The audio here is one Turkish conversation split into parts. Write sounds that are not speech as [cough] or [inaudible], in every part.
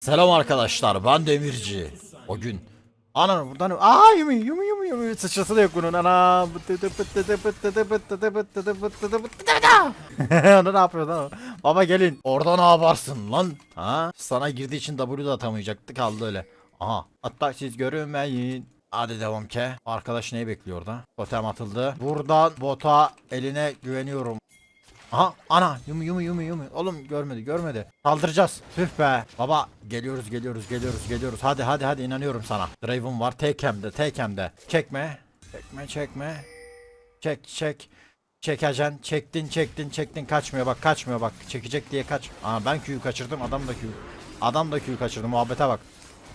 Selam arkadaşlar ben Demirci. O gün. Ana buradan aa yumi yumi yumi yumi sıçrası da yok bunun ana. Onu ne yapıyor lan? Baba gelin. Orada ne yaparsın lan? Ha? Sana girdiği için W da atamayacaktı kaldı öyle. Aha. Hatta siz görünmeyin. Hadi devam ke. Arkadaş neyi bekliyor orada? Totem atıldı. Buradan bota eline güveniyorum. Aha ana yumi yumi yumi yumi. Oğlum görmedi görmedi. Saldıracağız. Tüh be. Baba geliyoruz geliyoruz geliyoruz geliyoruz. Hadi hadi hadi inanıyorum sana. Draven var tek hemde tek hemde. Çekme. Çekme çekme. Çek çek. Çekeceksin. Çektin çektin çektin. Kaçmıyor bak kaçmıyor bak. Çekecek diye kaç. Aa ben Q'yu kaçırdım adam da Q. Adam da Q'yu kaçırdı muhabbete bak.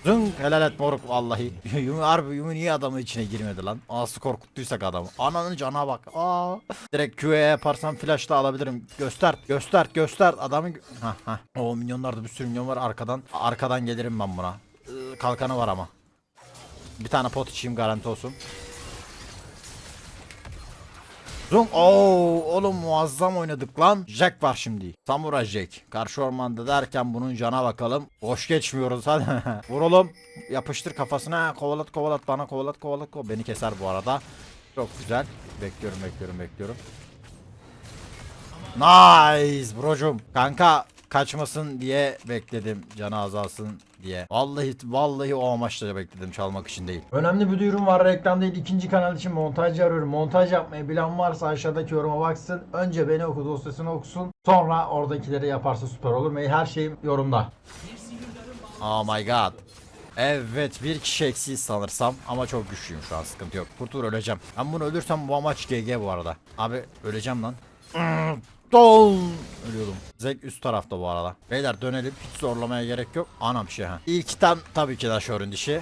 Zınk helal et moruk vallahi. [laughs] Yumi harbi Yumi niye adamın içine girmedi lan? Ağası korkuttuysak adamı. Ananın cana bak. Aa. Direkt Q'ye yaparsam flash da alabilirim. Göster göster göster adamı. Ha ha. O minyonlarda bir sürü minyon var arkadan. Arkadan gelirim ben buna. Kalkanı var ama. Bir tane pot içeyim garanti olsun. Zoom. Oo, oğlum muazzam oynadık lan. Jack var şimdi. Samurai Jack. Karşı ormanda derken bunun cana bakalım. Boş geçmiyoruz hadi. [laughs] Vuralım. Yapıştır kafasına. Kovalat kovalat bana kovalat kovalat. kovalat. Beni keser bu arada. Çok güzel. Bekliyorum bekliyorum bekliyorum. Nice brocum. Kanka kaçmasın diye bekledim. Canı azalsın diye. Vallahi vallahi o amaçla bekledim çalmak için değil. Önemli bir duyurum var reklam değil. İkinci kanal için montajcı arıyorum. Montaj yapmayı bilen varsa aşağıdaki yoruma baksın. Önce beni oku dosyasını okusun. Sonra oradakileri yaparsa süper olur. Her şeyim yorumda. Oh my god. Evet bir kişi eksiğiz sanırsam ama çok güçlüyüm şu an sıkıntı yok. Kurtulur öleceğim. Ben bunu ölürsem bu amaç GG bu arada. Abi öleceğim lan. Don ölüyorum. Zek üst tarafta bu arada. Beyler dönelim hiç zorlamaya gerek yok. Anam şey ha. İlk item tabii ki Nashor'un dişi.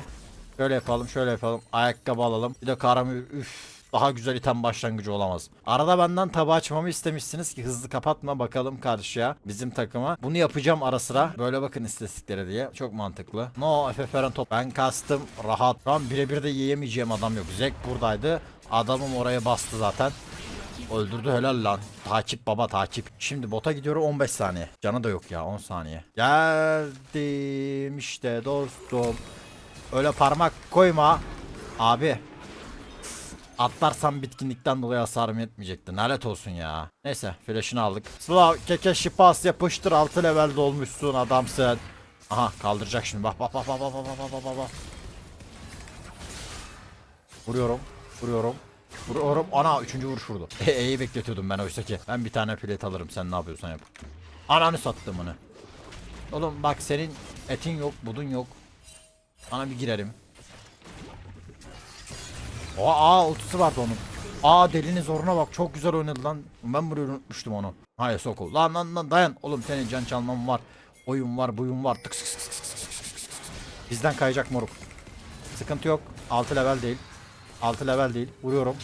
Şöyle yapalım şöyle yapalım. Ayakkabı alalım. Bir de karamü üf. Daha güzel item başlangıcı olamaz. Arada benden tabu açmamı istemişsiniz ki hızlı kapatma bakalım karşıya bizim takıma. Bunu yapacağım ara sıra. Böyle bakın istatistiklere diye. Çok mantıklı. No FFR'ın top. Ben kastım rahat. An birebir de yiyemeyeceğim adam yok. Zek buradaydı. Adamım oraya bastı zaten. Öldürdü helal lan. Takip baba takip. Şimdi bota gidiyorum 15 saniye. Canı da yok ya 10 saniye. Geldim işte dostum. Öyle parmak koyma. Abi. Atlarsam bitkinlikten dolayı hasarım yetmeyecekti. Lanet olsun ya. Neyse flash'ını aldık. Slav keke şipas yapıştır 6 level dolmuşsun adamsın. Aha kaldıracak şimdi. Bak bak bak bak bak bak bak bak bak. Vuruyorum. Vuruyorum. Vuruyorum. Ana üçüncü vuruş vurdu. E, E'yi bekletiyordum ben oysa ki. Ben bir tane plate alırım sen ne yapıyorsan yap. Ananı sattım onu. Oğlum bak senin etin yok budun yok. Ana bir girelim. Aa, aa ultisi vardı onun. Aa delinin zoruna bak çok güzel oynadı lan. Ben burayı unutmuştum onu. Hayır Sokol. Lan lan lan dayan. Oğlum senin can çalmam var. Oyun var buyun var. Tık sık sık sık sık sık sık sık. Bizden kayacak moruk. Sıkıntı yok. 6 level değil. 6 level değil. Vuruyorum.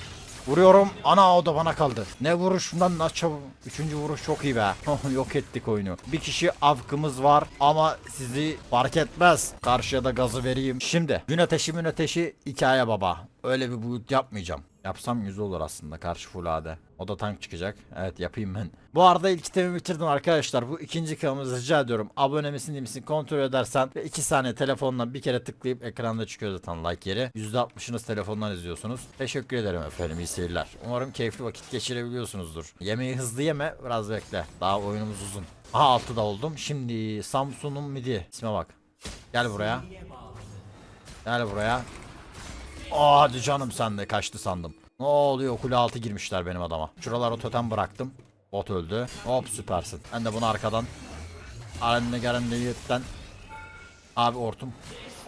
Vuruyorum. Ana o da bana kaldı. Ne vuruşundan nasıl çabuk. Üçüncü vuruş çok iyi be. [laughs] Yok ettik oyunu. Bir kişi avkımız var ama sizi fark etmez. Karşıya da gazı vereyim. Şimdi gün ateşi gün ateşi hikaye baba. Öyle bir bulut yapmayacağım. Yapsam yüzü olur aslında karşı full AD. O da tank çıkacak. Evet yapayım ben. Bu arada ilk itemi bitirdim arkadaşlar. Bu ikinci kanalımızı rica ediyorum. Abone misin değil misin kontrol edersen ve 2 saniye telefonla bir kere tıklayıp ekranda çıkıyor zaten like yeri. %60'ınız telefondan izliyorsunuz. Teşekkür ederim efendim iyi seyirler. Umarım keyifli vakit geçirebiliyorsunuzdur. Yemeği hızlı yeme biraz bekle. Daha oyunumuz uzun. Aha 6'da oldum. Şimdi Samsun'un midi. İsme bak. Gel buraya. Gel buraya. Aa, hadi canım sen de kaçtı sandım. Ne oluyor kule altı girmişler benim adama. Şuralara totem bıraktım. Bot öldü. Hop süpersin. Ben de bunu arkadan. Arende garende yiğitten. Abi ortum.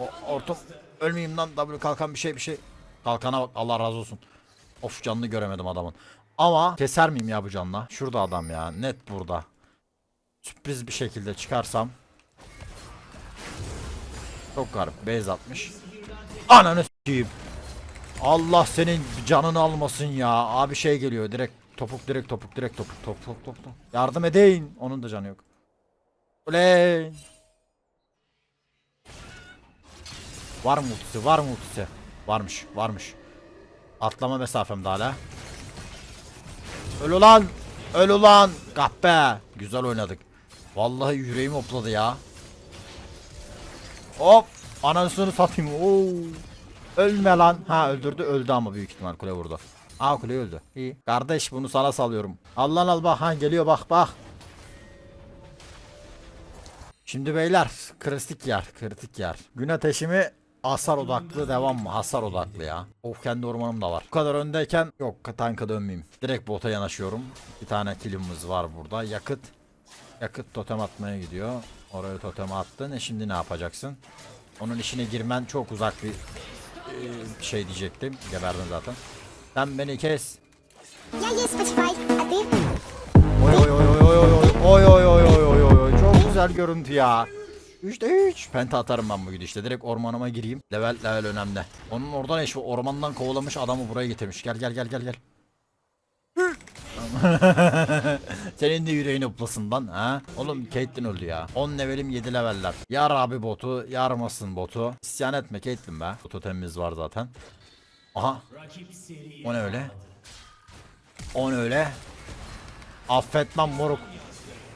O, ortum. Ölmeyeyim lan W kalkan bir şey bir şey. Kalkana bak Allah razı olsun. Of canını göremedim adamın. Ama keser miyim ya bu canla? Şurada adam ya. Net burada. Sürpriz bir şekilde çıkarsam. Çok garip. Base atmış. Ananı s**eyim. Allah senin canını almasın ya. Abi şey geliyor direkt topuk direkt topuk direkt topuk top top top top. Yardım edin. Onun da canı yok. Oley. Var mı ultisi? Var mı ultisi? Varmış, varmış. Atlama mesafem de hala. Öl ulan. Öl ulan. Kahpe. Güzel oynadık. Vallahi yüreğim hopladı ya. Hop. Anasını satayım. Oo. Ölme lan. Ha öldürdü. Öldü ama büyük ihtimal kule vurdu. Aa kule öldü. İyi. Kardeş bunu sana salıyorum. Al lan al bak. Ha geliyor bak bak. Şimdi beyler kritik yer kritik yer. Gün ateşimi hasar odaklı devam mı? Hasar odaklı ya. Of kendi ormanım da var. Bu kadar öndeyken yok tanka dönmeyeyim. Direkt bota yanaşıyorum. Bir tane kilimiz var burada. Yakıt. Yakıt totem atmaya gidiyor. Oraya totem attın. E şimdi ne yapacaksın? Onun işine girmen çok uzak bir e, şey diyecektim. Geberdin zaten. Sen beni kes. Я есть Spotify, а ты? Oy oy oy oy oy oy oy oy oy oy oy oy oy çok güzel görüntü ya. 3'te 3. Penta atarım ben bu gidişte. Direkt ormanıma gireyim. Level level önemli. Onun oradan eşi ormandan kovalamış adamı buraya getirmiş. Gel gel gel gel gel. Senin de yüreğin uplasından ha. Oğlum Caitlyn öldü ya. 10 levelim 7 leveller. Yar abi botu, yarmasın botu. İsyan etme Caitlyn be. Bu totemimiz var zaten. Aha. O ne öyle? O ne öyle? Affetmem moruk.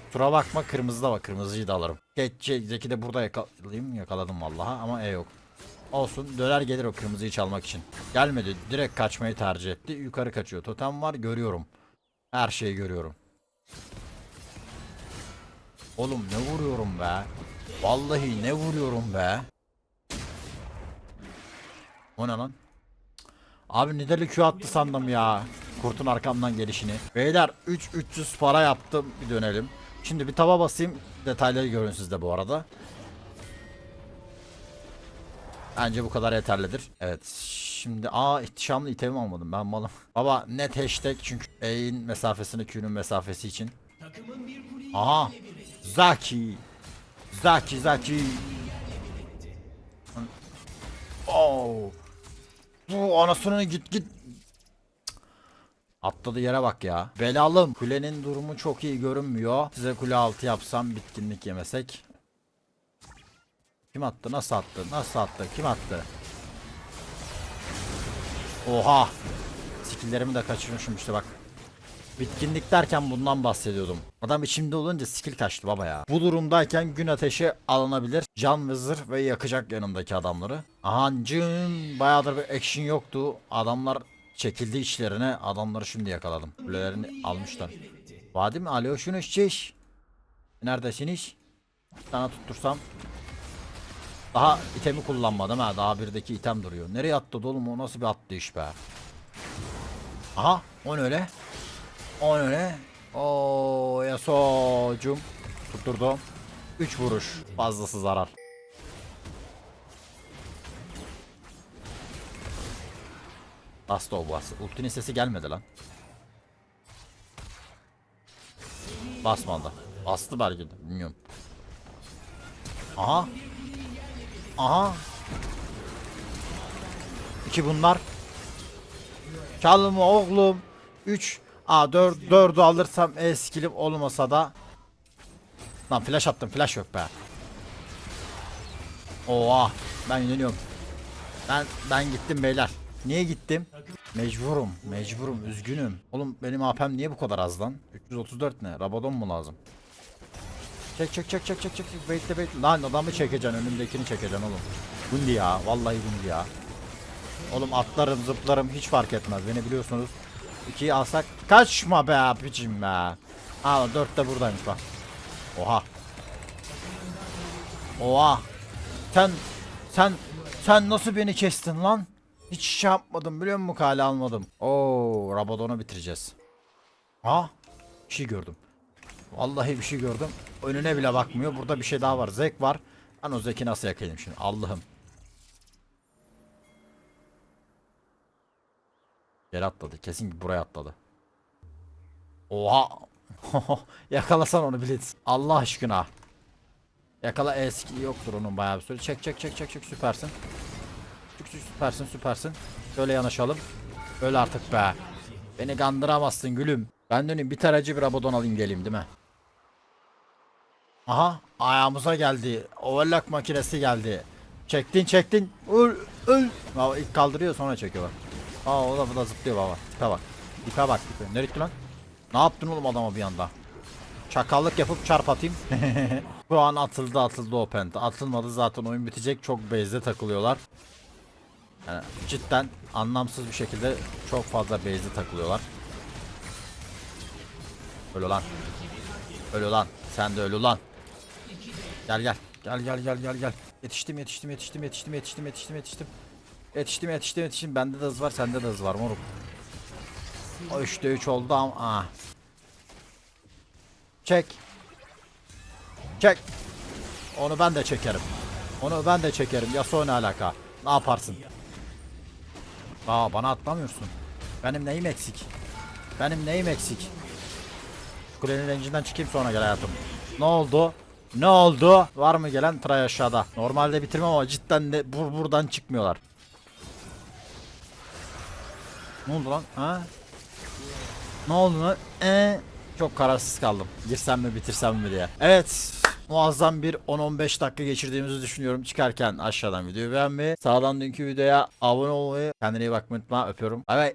Kusura bakma kırmızı da var. Kırmızıyı da alırım. Geçce Zeki de burada yakalayayım. Yakaladım vallahi ama E yok. Olsun döner gelir o kırmızıyı çalmak için. Gelmedi. Direkt kaçmayı tercih etti. Yukarı kaçıyor. Totem var görüyorum. Her şeyi görüyorum. Oğlum ne vuruyorum be. Vallahi ne vuruyorum be. O ne lan? Abi Nidalee Q attı sandım ya. Kurtun arkamdan gelişini. Beyler 3 300 para yaptım. Bir dönelim. Şimdi bir tava basayım. Detayları görün siz de bu arada. Bence bu kadar yeterlidir. Evet. Şimdi aa ihtişamlı itemim almadım ben malım. [laughs] Baba net hashtag çünkü E'in mesafesini Q'nun mesafesi için. Aha. Zaki. Zaki Zaki. Oh. Bu anasını git git. Atladı yere bak ya. Belalım. Kulenin durumu çok iyi görünmüyor. Size kule altı yapsam bitkinlik yemesek. Kim attı? Nasıl attı? Nasıl attı? Kim attı? Oha. Skilllerimi de kaçırmışım işte bak. Bitkinlik derken bundan bahsediyordum. Adam içimde olunca skill kaçtı baba ya. Bu durumdayken gün ateşi alınabilir. Can ve zırh ve yakacak yanımdaki adamları. Ahancım bayağıdır bir action yoktu. Adamlar çekildi içlerine. Adamları şimdi yakaladım. Kulelerini almışlar. Vadi mi? Şunu içeceğiz. Neredesiniz? Tane tuttursam. Daha itemi kullanmadım ha. Daha birdeki item duruyor. Nereye attı oğlum o nasıl bir attı iş be. Aha o ne öyle? O ne? Oo Yasuo'cum. Tutturdum. 3 vuruş. Fazlası zarar. Bastı o bastı. Ultinin sesi gelmedi lan. Basmadı. Bastı belki de. Bilmiyorum. Aha. Aha. İki bunlar. Çalma oğlum. 3 A 4 4'ü alırsam E skillim olmasa da Lan flash attım flash yok be. Oha ben inanıyorum. Ben ben gittim beyler. Niye gittim? Mecburum, mecburum, üzgünüm. Oğlum benim AP'm niye bu kadar az lan? 334 ne? Rabadon mu lazım? Çek çek çek çek çek çek bekle bekle. Lan adamı çekeceksin önümdekini çekeceksin oğlum. Gundi ya vallahi Gundi ya. Oğlum atlarım zıplarım hiç fark etmez beni biliyorsunuz. İkiyi alsak kaçma be abicim be. Aa dört de buradaymış bak. Oha. Oha. Sen sen sen nasıl beni kestin lan? Hiç şey yapmadım biliyor musun kale almadım. Oo Rabadon'u bitireceğiz. Ha? Bir şey gördüm. Vallahi bir şey gördüm. Önüne bile bakmıyor. Burada bir şey daha var. Zek var. Ben o Zek'i nasıl yakayım şimdi? Allah'ım. Yere atladı. Kesin buraya atladı. Oha. [laughs] Yakalasan onu Blitz. Allah aşkına. Yakala eski yoktur onun bayağı bir süre. Çek çek çek çek çek süpersin. Çek, çek, süpersin süpersin. Şöyle yanaşalım. Öyle artık be. Beni kandıramazsın gülüm. Ben döneyim bir taracı bir abodon alayım geleyim değil mi? Aha ayağımıza geldi. Overlock makinesi geldi. Çektin çektin. Öl öl. İlk kaldırıyor sonra çekiyor. Aa o da bu da zıplıyor baba. Tipe bak. Tipe bak tipe. Nereye gitti lan? Ne yaptın oğlum adama bir anda? Çakallık yapıp çarp atayım. [laughs] Şu an atıldı atıldı o penta. Atılmadı zaten oyun bitecek. Çok base'de takılıyorlar. Yani cidden anlamsız bir şekilde çok fazla base'de takılıyorlar. Öyle lan. Öyle lan. Sen de öyle lan. Gel gel. Gel gel gel gel gel. Yetiştim yetiştim yetiştim yetiştim yetiştim yetiştim yetiştim. Yetiştim yetiştim yetiştim. Bende de hız var sende de hız var moruk. O 3'te 3 oldu ama. Aa. Çek. Çek. Onu ben de çekerim. Onu ben de çekerim. Yasuo ne alaka? Ne yaparsın? Aa bana atlamıyorsun. Benim neyim eksik? Benim neyim eksik? Kulenin rencinden çıkayım sonra gel hayatım. Ne oldu? Ne oldu? Var mı gelen tray aşağıda? Normalde bitirmem ama cidden de bur buradan çıkmıyorlar. Ne oldu lan? Ha? Ne oldu lan? Ee, çok kararsız kaldım. Girsem mi bitirsem mi diye. Evet. Muazzam bir 10-15 dakika geçirdiğimizi düşünüyorum. Çıkarken aşağıdan videoyu beğenmeyi, sağdan dünkü videoya abone olmayı, kendine iyi bakmayı unutma. Öpüyorum. Bay bay.